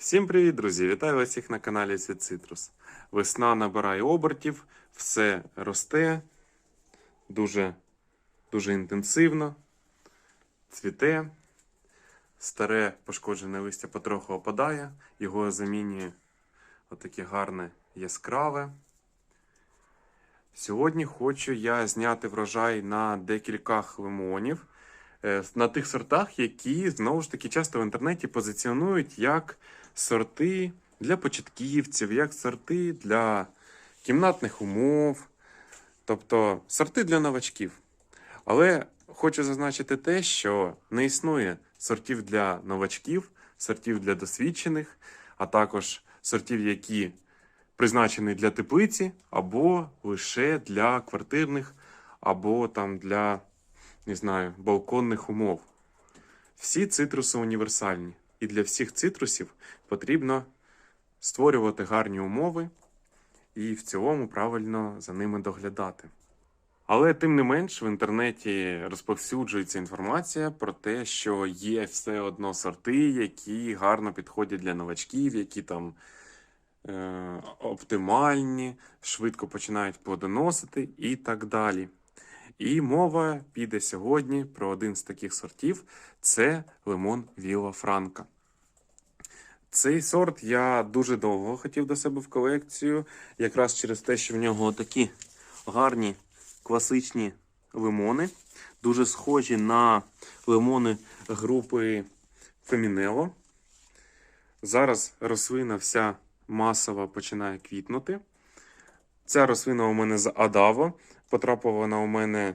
Всім привіт, друзі! Вітаю вас всіх на каналі Світ Цитрус. Весна набирає обертів, все росте дуже, дуже інтенсивно, цвіте, старе пошкоджене листя потроху опадає, його замінює отаке гарне яскраве. Сьогодні хочу я зняти врожай на декількох лимонів, е, на тих сортах, які знову ж таки часто в інтернеті позиціонують як сорти для початківців, як сорти для кімнатних умов, тобто сорти для новачків. Але хочу зазначити те, що не існує сортів для новачків, сортів для досвідчених, а також сортів, які призначені для теплиці, або лише для квартирних, або там для, не знаю, балконних умов. Всі цитруси універсальні, і для всіх цитрусів потрібно створювати гарні умови і в цілому правильно за ними доглядати. Але тим не менш в інтернеті розповсюджується інформація про те, що є все одно сорти, які гарно підходять для новачків, які там е, оптимальні, швидко починають плодоносити і так далі. І мова піде сьогодні про один з таких сортів це лимон Віла Франка. Цей сорт я дуже довго хотів до себе в колекцію, якраз через те, що в нього такі гарні класичні лимони, дуже схожі на лимони групи Фемінело. Зараз рослина вся масово починає квітнути. Ця рослина у мене з Адаво. Потрапила вона у мене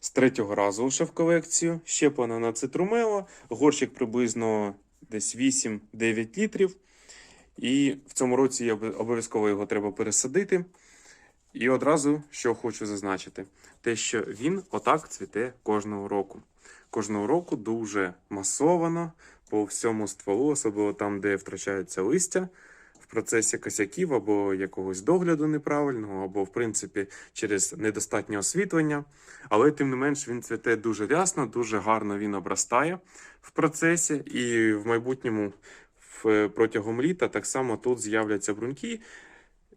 з третього разу лише в колекцію. Щеплена на цитрумело. Горщик приблизно десь 8-9 літрів. І в цьому році обов'язково його треба пересадити. І одразу що хочу зазначити: те, що він отак цвіте кожного року. Кожного року дуже масовано по всьому стволу, особливо там, де втрачаються листя, процесі косяків або якогось догляду неправильного, або, в принципі, через недостатнє освітлення. Але тим не менш він цвіте дуже рясно, дуже гарно він обростає в процесі, і в майбутньому в, протягом літа так само тут з'являться бруньки,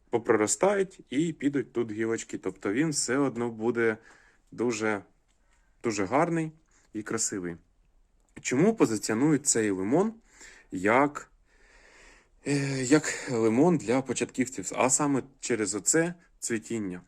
попроростають і підуть тут гілочки. Тобто він все одно буде дуже, дуже гарний і красивий. Чому позиціонують цей лимон як, е, як лимон для початківців? А саме через оце цвітіння.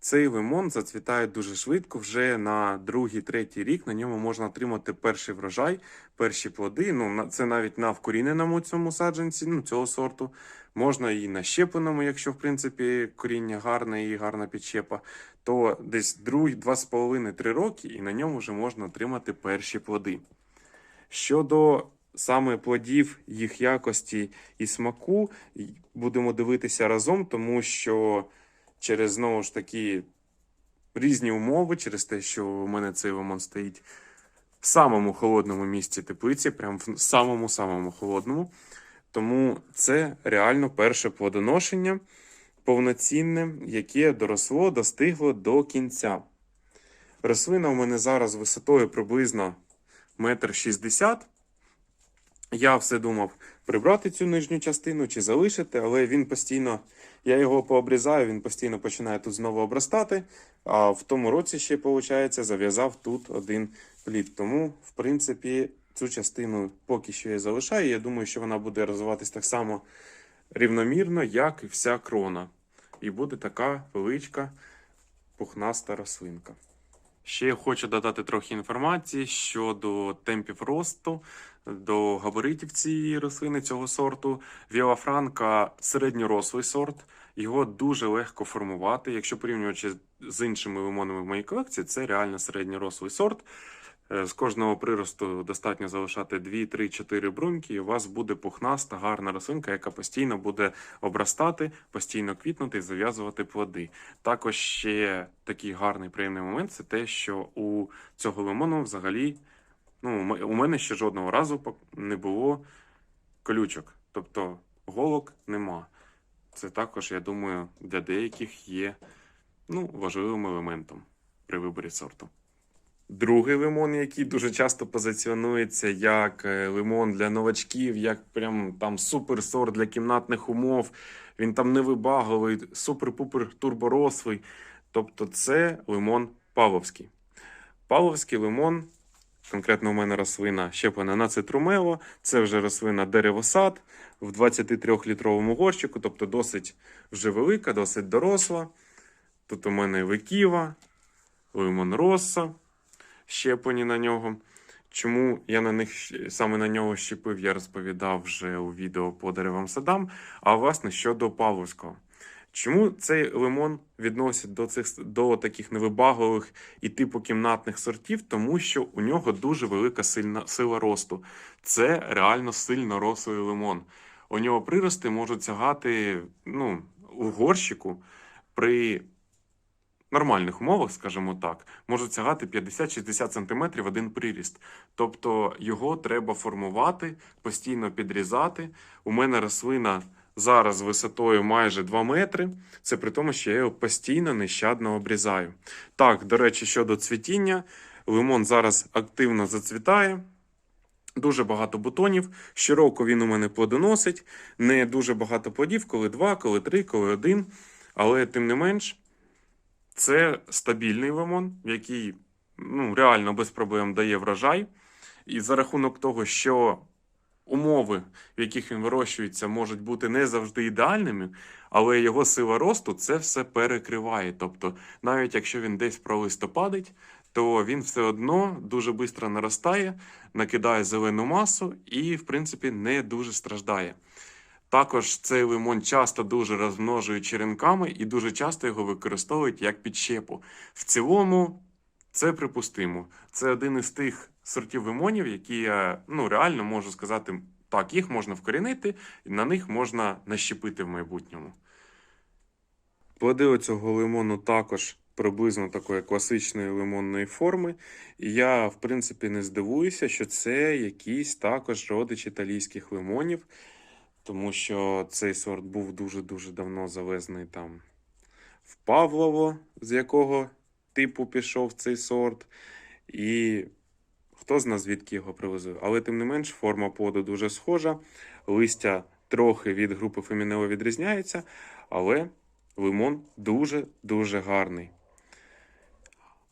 Цей лимон зацвітає дуже швидко, вже на другий, третій рік на ньому можна отримати перший врожай, перші плоди. Ну, це навіть на вкоріненому цьому саджанці, ну, цього сорту. Можна і на щепленому, якщо, в принципі, коріння гарне і гарна підщепа, то десь друг, 2,5-3 роки, і на ньому вже можна отримати перші плоди. Щодо саме плодів, їх якості і смаку, будемо дивитися разом, тому що через знову ж таки різні умови, через те, що у мене цей лимон стоїть в самому холодному місці теплиці, прям в самому самому холодному. Тому це реально перше плодоношення повноцінне, яке доросло, достигло до кінця. Рослина у мене зараз висотою приблизно метр шістдесят. Я все думав прибрати цю нижню частину чи залишити, але він постійно, я його пообрізаю, він постійно починає тут знову обростати. А в тому році ще, виходить, зав'язав тут один плід. Тому, в принципі, цю частину поки що я залишаю. Я думаю, що вона буде розвиватись так само рівномірно, як і вся крона. І буде така величка пухнаста рослинка. Ще хочу додати трохи інформації щодо темпів росту, до габаритів цієї рослини цього сорту. Віла Франка середньорослий сорт. Його дуже легко формувати. Якщо порівнювати з іншими лимонами в моїй колекції, це реально середньорослий сорт. Е, З кожного приросту достатньо залишати 2, 3, 4 бруньки, і у вас буде пухнаста, гарна рослинка, яка постійно буде обростати, постійно квітнути і зав'язувати плоди. Також ще такий гарний приємний момент це те, що у цього лимону взагалі ну, у мене ще жодного разу не було колючок, тобто голок нема. Це також, я думаю, для деяких є ну, важливим елементом при виборі сорту. Другий лимон, який дуже часто позиціонується як е, лимон для новачків, як прям там суперсорт для кімнатних умов. Він там невибаговий, супер-пупер турборослий. Тобто це лимон Павловський. Павловський лимон, конкретно у мене рослина щеплена на цитрумело. Це вже рослина деревосад в 23-літровому горщику, тобто досить вже велика, досить доросла. Тут у мене виківа, лимон Росса, щеплені на нього. Чому я на них саме на нього щепив, я розповідав вже у відео по деревам садам. А власне щодо Павловського. Чому цей лимон відносять до цих до таких невибагливих і типу кімнатних сортів? Тому що у нього дуже велика сильна сила росту. Це реально сильно рослий лимон. У нього прирости можуть сягати ну, у горщику при нормальних умовах, скажімо так, можуть сягати 50-60 см один приріст. Тобто його треба формувати, постійно підрізати. У мене рослина зараз висотою майже 2 метри. Це при тому, що я його постійно нещадно обрізаю. Так, до речі, щодо цвітіння, лимон зараз активно зацвітає. Дуже багато бутонів. Щороку він у мене плодоносить. Не дуже багато плодів, коли два, коли три, коли один. Але тим не менш, це стабільний лимон, який ну, реально без проблем дає врожай. І за рахунок того, що умови, в яких він вирощується, можуть бути не завжди ідеальними, але його сила росту це все перекриває. Тобто, навіть якщо він десь пролистопадить, то він все одно дуже швидко наростає, накидає зелену масу і, в принципі, не дуже страждає. Також цей лимон часто дуже розмножують черенками і дуже часто його використовують як підщепу. В цілому це припустимо. Це один із тих сортів лимонів, які я ну, реально можу сказати, так, їх можна вкорінити, і на них можна нащепити в майбутньому. Плоди оцього лимону також приблизно такої класичної лимонної форми. І я, в принципі, не здивуюся, що це якийсь також родич італійських лимонів, тому що цей сорт був дуже-дуже давно завезений там в Павлово, з якого типу пішов цей сорт. І хто знає, звідки його привезли. Але тим не менш, форма плоду дуже схожа, листя трохи від групи Фемінело відрізняється, але лимон дуже-дуже гарний.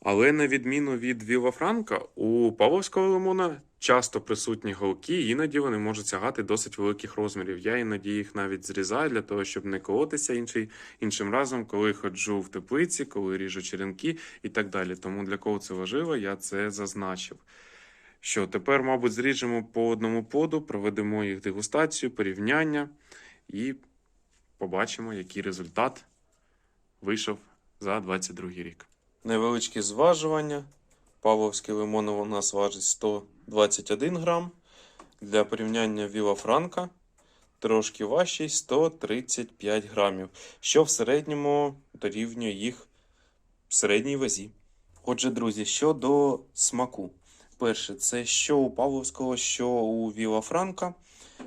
Але на відміну від Віла Франка, у Павловського лимона часто присутні голки, іноді вони можуть сягати досить великих розмірів. Я іноді їх навіть зрізаю для того, щоб не колотися інший, іншим разом, коли ходжу в теплиці, коли ріжу черенки і так далі. Тому для кого це важливо, я це зазначив. Що тепер, мабуть, зріжемо по одному поду, проведемо їх дегустацію, порівняння і побачимо, який результат вийшов за 22 рік. Невеличкі зважування. Павловський лимон у нас важить 121 грам. Для порівняння Віла Франка трошки важчий 135 грамів, що в середньому дорівнює їх в середній вазі. Отже, друзі, щодо смаку. Перше, це що у Павловського, що у Віла Франка.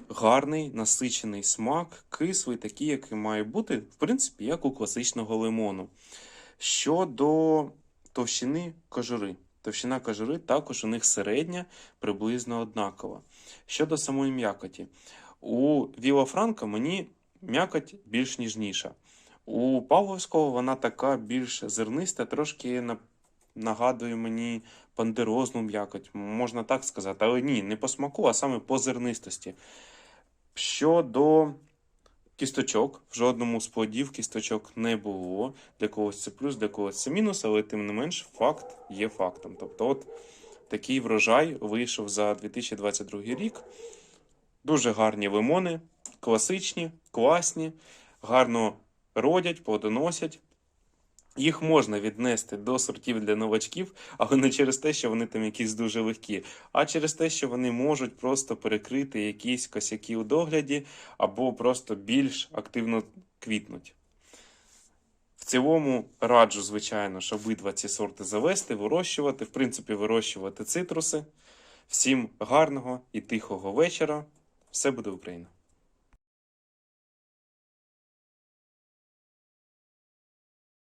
Гарний насичений смак, кислий, такий, який має бути, в принципі, як у класичного лимону. Щодо товщини кожури. Товщина кожури також у них середня, приблизно однакова. Щодо самої м'якоті. У Віла Франка мені м'якоть більш ніжніша. У Павловського вона така більш зерниста, трошки нагадує мені пандерозну м'якоть, можна так сказати, але ні, не по смаку, а саме по зернистості. Щодо кісточок, в жодному з плодів кісточок не було. Для когось це плюс, для когось це мінус, але тим не менш факт є фактом. Тобто, от такий врожай вийшов за 2022 рік. Дуже гарні лимони, класичні, класні, гарно родять, плодоносять. Їх можна віднести до сортів для новачків, але не через те, що вони там якісь дуже легкі, а через те, що вони можуть просто перекрити якісь косяки у догляді або просто більш активно квітнуть. В цілому раджу, звичайно, ж обидва ці сорти завести, вирощувати, в принципі, вирощувати цитруси. Всім гарного і тихого вечора. Все буде Україна!